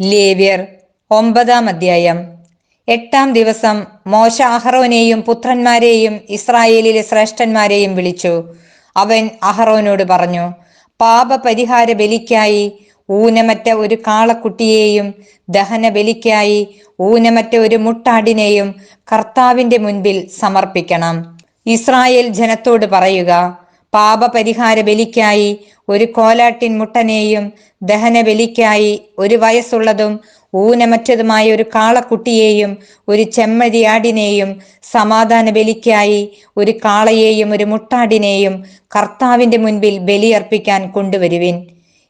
ലേവ്യർ ഒമ്പതാം അധ്യായം. എട്ടാം ദിവസം മോശ അഹറോനെയും പുത്രന്മാരെയും ഇസ്രായേലിലെ ശ്രേഷ്ഠന്മാരെയും വിളിച്ചു. അവൻ അഹറോനോട് പറഞ്ഞു പാപപരിഹാര ബലിക്കായി ഊനമറ്റ ഒരു കാളക്കുട്ടിയെയും ദഹന ബലിക്കായി ഊനമറ്റ ഒരു മുട്ടാടിനെയും കർത്താവിന്റെ മുൻപിൽ സമർപ്പിക്കണം. ഇസ്രായേൽ ജനത്തോട് പറയുക പാപപരിഹാര ബലിക്കായി ഒരു കോലാട്ടിൻ മുട്ടനെയും ദഹന ബലിക്കായി ഒരു വയസ്സുള്ളതും ഊനമറ്റതുമായ ഒരു കാളക്കുട്ടിയെയും ഒരു ചെമ്മരിയാടിനെയും സമാധാന ബലിക്കായി ഒരു കാളയെയും ഒരു മുട്ടാടിനെയും കർത്താവിന്റെ മുൻപിൽ ബലിയർപ്പിക്കാൻ കൊണ്ടുവരുവിൻ.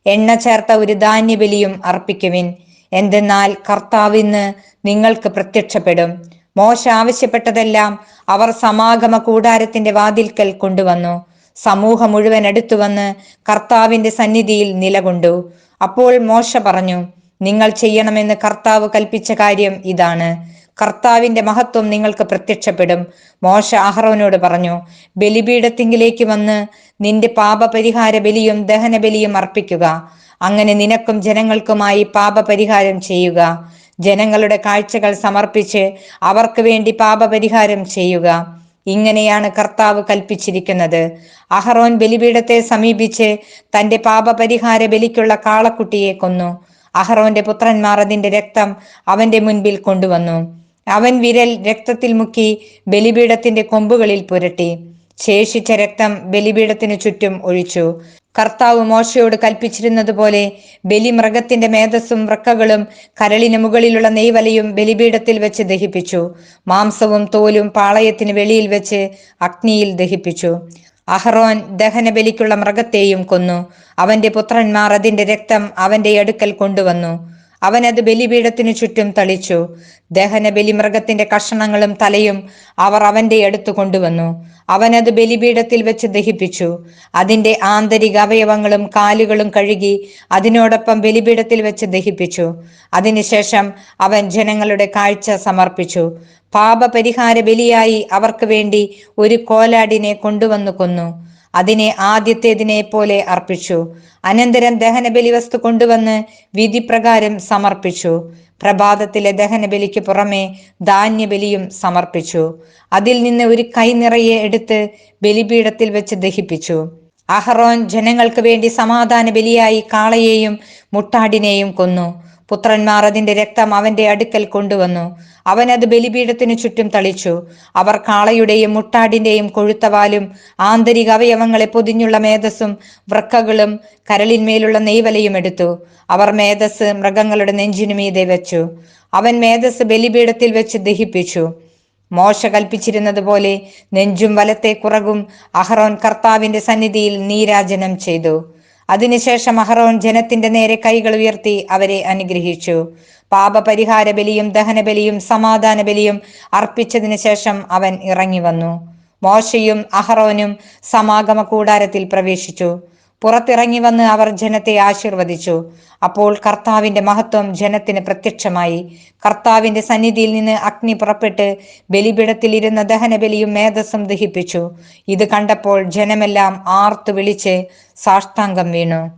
എണ്ണ ചേർത്ത ഒരു ധാന്യബലിയും അർപ്പിക്കുവിൻ. എന്തെന്നാൽ കർത്താവ് ഇന്ന് നിങ്ങൾക്ക് പ്രത്യക്ഷപ്പെടും. മോശ ആവശ്യപ്പെട്ടതെല്ലാം അവർ സമാഗമ കൂടാരത്തിന്റെ വാതിൽക്കൽ കൊണ്ടുവന്നു. സമൂഹം മുഴുവൻ അടുത്തുവന്ന് കർത്താവിന്റെ സന്നിധിയിൽ നിലകൊണ്ടു. അപ്പോൾ മോശ പറഞ്ഞു നിങ്ങൾ ചെയ്യണമെന്ന് കർത്താവ് കൽപ്പിച്ച കാര്യം ഇതാണ്. കർത്താവിന്റെ മഹത്വം നിങ്ങൾക്ക് പ്രത്യക്ഷപ്പെടും. മോശ അഹ്റോനോട് പറഞ്ഞു ബലിപീഠത്തിങ്കിലേക്ക് വന്ന് നിന്റെ പാപപരിഹാര ബലിയും ദഹന ബലിയും അർപ്പിക്കുക. അങ്ങനെ നിനക്കും ജനങ്ങൾക്കുമായി പാപപരിഹാരം ചെയ്യുക. ജനങ്ങളുടെ കാഴ്ചകൾ സമർപ്പിച്ച് അവർക്ക് വേണ്ടി പാപപരിഹാരം ചെയ്യുക. ഇങ്ങനെയാണ് കർത്താവ് കൽപ്പിച്ചിരിക്കുന്നത്. അഹറോൻ ബലിപീഠത്തെ സമീപിച്ച് തന്റെ പാപപരിഹാര ബലിക്കുള്ള കാളക്കുട്ടിയെ കൊന്നു. അഹറോന്റെ പുത്രന്മാർ അതിന്റെ രക്തം അവന്റെ മുൻപിൽ കൊണ്ടുവന്നു. അവൻ വിരൽ രക്തത്തിൽ മുക്കി ബലിപീഠത്തിന്റെ കൊമ്പുകളിൽ പുരട്ടി. ശേഷിച്ച രക്തം ബലിപീഠത്തിനു ചുറ്റും ഒഴിച്ചു. കർത്താവ് മോശയോട് കൽപ്പിച്ചിരുന്നത് പോലെ ബലിമൃഗത്തിന്റെ മേധസ്സും വൃക്കകളും കരളിന് മുകളിലുള്ള നെയ്വലയും ബലിപീഠത്തിൽ വെച്ച് ദഹിപ്പിച്ചു. മാംസവും തോലും പാളയത്തിന് വെളിയിൽ വെച്ച് അഗ്നിയിൽ ദഹിപ്പിച്ചു. അഹ്റോൻ ദഹനബലിക്കുള്ള മൃഗത്തെയും കൊന്നു. അവന്റെ പുത്രന്മാർ അതിന്റെ രക്തം അവന്റെ അടുക്കൽ കൊണ്ടുവന്നു. അവൻ അത് ബലിപീഠത്തിനു ചുറ്റും തളിച്ചു. ദഹന ബലിമൃഗത്തിന്റെ കഷണങ്ങളും തലയും അവർ അവന്റെ അടുത്ത് കൊണ്ടുവന്നു. അവനത് ബലിപീഠത്തിൽ വെച്ച് ദഹിപ്പിച്ചു. അതിന്റെ ആന്തരിക അവയവങ്ങളും കാലുകളും കഴുകി അതിനോടൊപ്പം ബലിപീഠത്തിൽ വെച്ച് ദഹിപ്പിച്ചു. അതിനുശേഷം അവൻ ജനങ്ങളുടെ കാഴ്ച സമർപ്പിച്ചു. പാപപരിഹാര ബലിയായി അവർക്ക് വേണ്ടി ഒരു കോലാടിനെ കൊണ്ടുവന്നു കൊന്നു. അതിനെ ആദ്യത്തേതിനെ പോലെ അർപ്പിച്ചു. അനന്തരം ദഹനബലി വസ്തു കൊണ്ടുവന്ന് വിധിപ്രകാരം സമർപ്പിച്ചു. പ്രഭാതത്തിലെ ദഹനബലിക്ക് പുറമെ ധാന്യബലിയും സമർപ്പിച്ചു. അതിൽ നിന്ന് ഒരു കൈ നിറയെ എടുത്ത് ബലിപീഠത്തിൽ വെച്ച് ദഹിപ്പിച്ചു. അഹറോൻ ജനങ്ങൾക്ക് വേണ്ടി സമാധാന ബലിയായി കാളയെയും മുട്ടാടിനെയും കൊന്നു. പുത്രന്മാർ അതിന്റെ രക്തം അവന്റെ അടുക്കൽ കൊണ്ടുവന്നു. അവൻ അത് ബലിപീഠത്തിനു ചുറ്റും തളിച്ചു. അവർ കാളയുടെയും മുട്ടാടിന്റെയും കൊഴുത്തവാലും ആന്തരിക അവയവങ്ങളെ പൊതിഞ്ഞുള്ള മേധസ്സും വൃക്കകളും കരളിന്മേലുള്ള നെയ്വലയും എടുത്തു. അവർ മേധസ് മൃഗങ്ങളുടെ നെഞ്ചിനു മീതെ വെച്ചു. അവൻ മേധസ് ബലിപീഠത്തിൽ വെച്ച് ദഹിപ്പിച്ചു. മോശ കൽപ്പിച്ചിരുന്നത് പോലെ നെഞ്ചും വലത്തെ കുറകും അഹ്റോൻ കർത്താവിന്റെ സന്നിധിയിൽ നീരാജനം ചെയ്തു. അതിനുശേഷം അഹ്റോൻ ജനത്തിന്റെ നേരെ കൈകൾ ഉയർത്തി അവരെ അനുഗ്രഹിച്ചു. പാപപരിഹാര ബലിയും ദഹനബലിയും സമാധാന ബലിയും അർപ്പിച്ചതിനു ശേഷം അവൻ ഇറങ്ങി വന്നു മോശയും അഹ്റോനും സമാഗമ കൂടാരത്തിൽ പ്രവേശിച്ചു. പുറത്തിറങ്ങി വന്ന് അവർ ജനത്തെ ആശീർവദിച്ചു. അപ്പോൾ കർത്താവിന്റെ മഹത്വം ജനത്തിന് പ്രത്യക്ഷമായി. കർത്താവിന്റെ സന്നിധിയിൽ നിന്ന് അഗ്നി പുറപ്പെട്ട് ബലിപിടത്തിൽ ഇരുന്ന ദഹനബലിയും മേധസ്സും ദഹിപ്പിച്ചു. ഇത് കണ്ടപ്പോൾ ജനമെല്ലാം ആർത്തു വിളിച്ച് സാഷ്ടാംഗം വീണു.